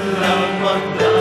ng magdala.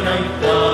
Ng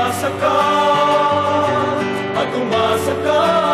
umasa ka, at umasa ka.